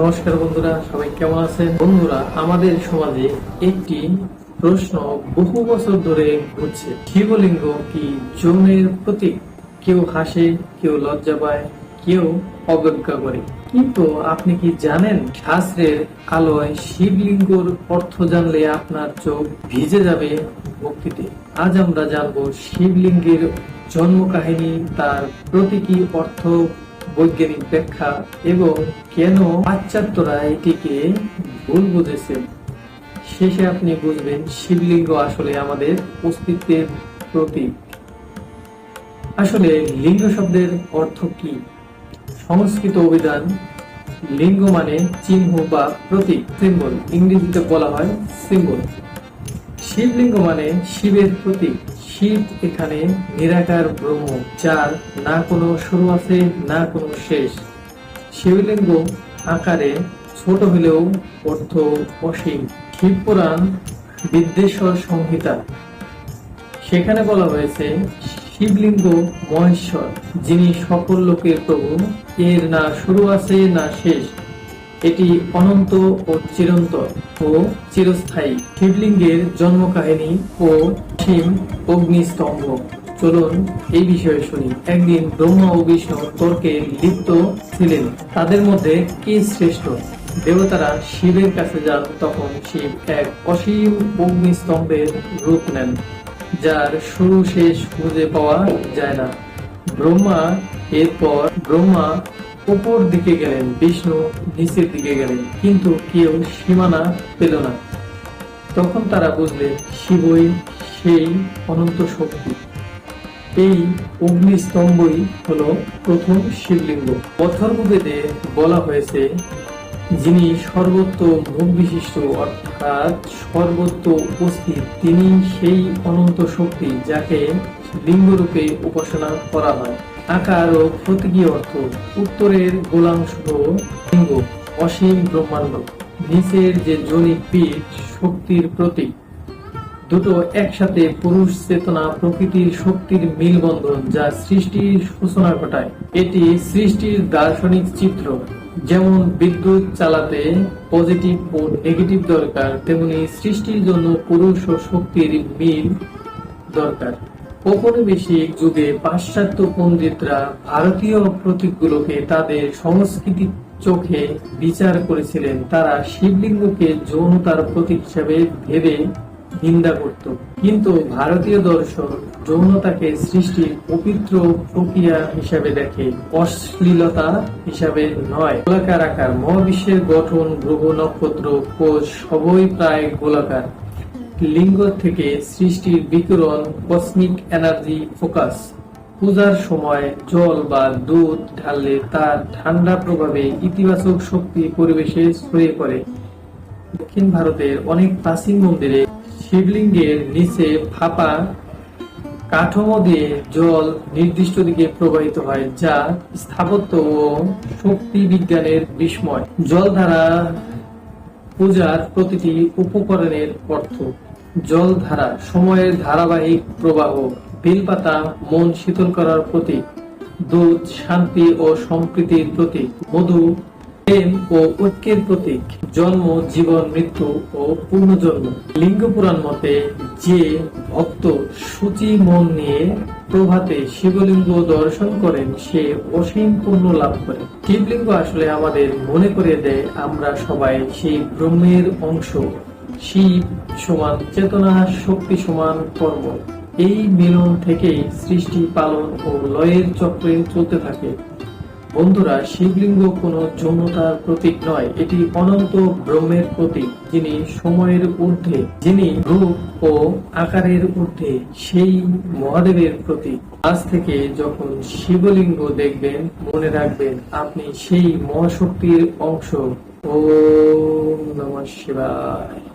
নমস্কার বন্ধুরা, সবাই কেমন আছেন? বন্ধুরা, আমাদের সমাজে একটি প্রশ্ন বহু বছর ধরে ঘুরছে। শিবলিঙ্গ কি যৌনের প্রতীক? কেউ হাসে, কেউ লজ্জা পায়, কেউ অবজ্ঞা করে। কিন্তু আপনি কি জানেন শাস্ত্রের আলোয় শিবলিঙ্গর অর্থ জানলে আপনার চোখ ভিজে যাবে ভক্তিতে? আজ আমরা জানব শিবলিঙ্গের জন্ম কাহিনী তার প্রতীকী অর্থ বৈজ্ঞানিক ব্যাখ্যা এবং কেন পাশ্চাত্যরা এটিকে ভুল বুঝেছেন? শেষে আপনি বুঝবেন শিবলিঙ্গ আসলে আমাদের অস্তিত্বের প্রতীক। আসলে লিঙ্গ শব্দের অর্থ কি? সংস্কৃত অভিধান লিঙ্গ মানে চিহ্ন বা প্রতীক সিম্বল ইংরেজিতে বলা হয় সিম্বল শিবলিঙ্গ মানে শিবের প্রতীক। শিব এখানে নিরাকার ব্রহ্ম, যার না কোনো শুরু আছে, না কোনো শেষ। শিবলিঙ্গ আকারে ছোট হলেও অর্থ অসীম। শিবপুরাণ বিদ্বেশ্বর সংহিতা। সেখানে বলা হয়েছে, শিবলিঙ্গ মহেশ্বর, যিনি সকল লোকের প্রভু। এর না শুরু আছে, না শেষ। এটি অনন্ত ও চিরন্তর ও চিরস্থায়ী। শিবলিঙ্গের জন্ম কাহিনী ও সীম অগ্নিস্তম্ভ। চলুন এই বিষয়ে শুনি। একদিন ব্রহ্মা ও বিষ্ণু তর্কে লিপ্ত ছিলেন। তাদের মধ্যে কে শ্রেষ্ঠ? দেবতারা শিবের কাছে যান, তখন শিব এক অসীম অগ্নিস্তম্ভের রূপ নেন, যার শুরু শেষ খুঁজে পাওয়া যায় না। ব্রহ্মা এরপর ব্রহ্মা উপর দিকে গেলেন, বিষ্ণু নিচের দিকে গেলেন, কিন্তু কেউ সীমানা পেল না। তখন তারা বুঝলেন শিবই সেই অনন্ত শক্তি। এই অগ্নিস্তম্ভই হলো প্রথম শিবলিঙ্গ। অথর্ববেদে বলা হয়েছে, যিনি সর্বত্র মুখ বিশিষ্ট, অর্থাৎ সর্বত্র উপস্থিত, তিনি সেই অনন্ত শক্তি যাকে লিঙ্গরূপে উপাসনা করা হয়। আকার ও প্রতীকী অর্থ। উত্তরের গোলাংশ লিঙ্গ, অসীম ব্রহ্মাণ্ড। নিচের যে জনিক পীঠ, শক্তির প্রতীক। দুটো একসাথে পুরুষ চেতনা প্রকৃতির শক্তির মিলবন্ধন যা সৃষ্টির সূচনা ঘটায়। এটি সৃষ্টির দার্শনিক চিত্র। যেমন বিদ্যুৎ চালাতে পজিটিভ ও নেগেটিভ দরকার, তেমনি সৃষ্টির জন্য পুরুষ ও শক্তির মিল দরকার। ঔপনিবেশিক যুগে পাশ্চাত্য পণ্ডিতরা ভারতীয় প্রতীকগুলোকে তাদের সংস্কৃতির চোখে বিচার করেছিলেন। তারা শিবলিঙ্গকে যৌনতার প্রতীক হিসেবে ভেবে নিন্দা করত। কিন্তু ভারতীয় দর্শন যৌনতাকে সৃষ্টির পবিত্র প্রক্রিয়া হিসাবে দেখে, অশ্লীলতা হিসাবে নয়। গোলাকার আকার, মহাবিশ্বের গঠন গ্রহ নক্ষত্র কোষ সবই প্রায় গোলাকার। লিঙ্গ থেকে সৃষ্টির বিকিরণ, কসমিক এনার্জি, ফোকাস। পূজার সময় জল বা দুধ ঢাললে তার ঠান্ডা প্রভাবে ইতিবাচক শক্তি পরিবেশে ছড়িয়ে পড়ে। দক্ষিণ ভারতের অনেক প্রাচীন মন্দিরে শিবলিঙ্গের নিচে ফাঁপা কাঠামো দিয়ে জল নির্দিষ্ট দিকে প্রবাহিত হয়, যা স্থাপত্য ও শক্তি বিজ্ঞানের বিস্ময়। জল দ্বারা পূজার প্রতিটি উপকরণের অর্থ। জল ধারা সময়ের ধারাবাহিক প্রবাহ, বেলপাতা, মন শীতল করার প্রতীক, দুধ, শান্তি ও সম্প্রীতির প্রতীক, মধু প্রেম ও ঐক্যের প্রতীক, জন্ম, জীবন, মৃত্যু ও পুনর্জন্ম। লিঙ্গ পুরাণ মতে যে ভক্ত সূচি, মন নিয়ে প্রভাতে শিবলিঙ্গ দর্শন করেন, সে অসীম পুণ্য লাভ করে। শিবলিঙ্গ আসলে আমাদের মনে করে দেয়, আমরা সবাই সেই ব্রহ্মের অংশ। শিব সমান চেতনা, শক্তি সমান কর্ম। এই মিলন থেকেই সৃষ্টি, পালন ও লয়ের চক্রে চলতে থাকে। বন্ধুরা, শিবলিঙ্গ কোনো যৌনতার প্রতীক নয়, এটি অনন্ত ব্রহ্মের প্রতীক, যিনি সময়ের ঊর্ধ্বে, যিনি রূপ ও আকারের ঊর্ধ্বে, সেই মহাদেবের প্রতীক। আজ থেকে যখন শিবলিঙ্গ দেখবেন, মনে রাখবেন, আপনি সেই মহাশক্তির অংশ। ও নমঃ শিবায়।